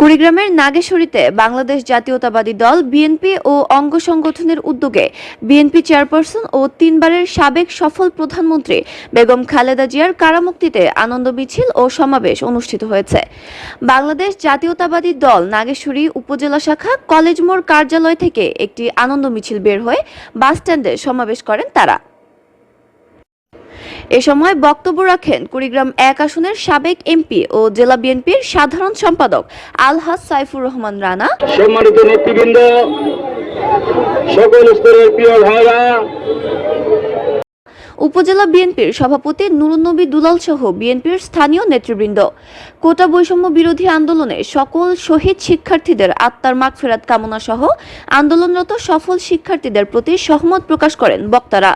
কুড়িগ্রামের নাগেশ্বরীতে বাংলাদেশ জাতীয়তাবাদী দল, বিএনপি ও অঙ্গ সংগঠনের উদ্যোগে বিএনপি চেয়ারপারসন ও তিনবারের সাবেক সফল প্রধানমন্ত্রী বেগম খালেদা জিয়ার কারামুক্তিতে আনন্দ মিছিল ও সমাবেশ অনুষ্ঠিত হয়েছে। বাংলাদেশ জাতীয়তাবাদী দল, নাগেশ্বরী উপজেলা শাখা, কলেজ মোড় কার্যালয় থেকে একটি আনন্দ মিছিল বের হয়ে বাসস্ট্যান্ডে সমাবেশ করেন তারা। এ সময় বক্তব্য রাখেন কুড়িগ্রাম এক আসনের সাবেক এমপি ও জেলা বিএনপির সাধারণ সম্পাদক আলহাজ সাইফুর রহমান রানা। সম্মানিত নেতৃবৃন্দ সকল স্তরের প্রিয় ভাইরা। উপজেলা বিএনপির সভাপতি নুরুন্নবী দুলাল সহ বিএনপির স্থানীয় নেতৃবৃন্দ। কোটা বৈষম্য বিরোধী আন্দোলনে সকল শহীদ শিক্ষার্থীদের আত্মার মাগ ফেরাত কামনা সহ আন্দোলনরত সফল শিক্ষার্থীদের প্রতি সহমত প্রকাশ করেন বক্তারা।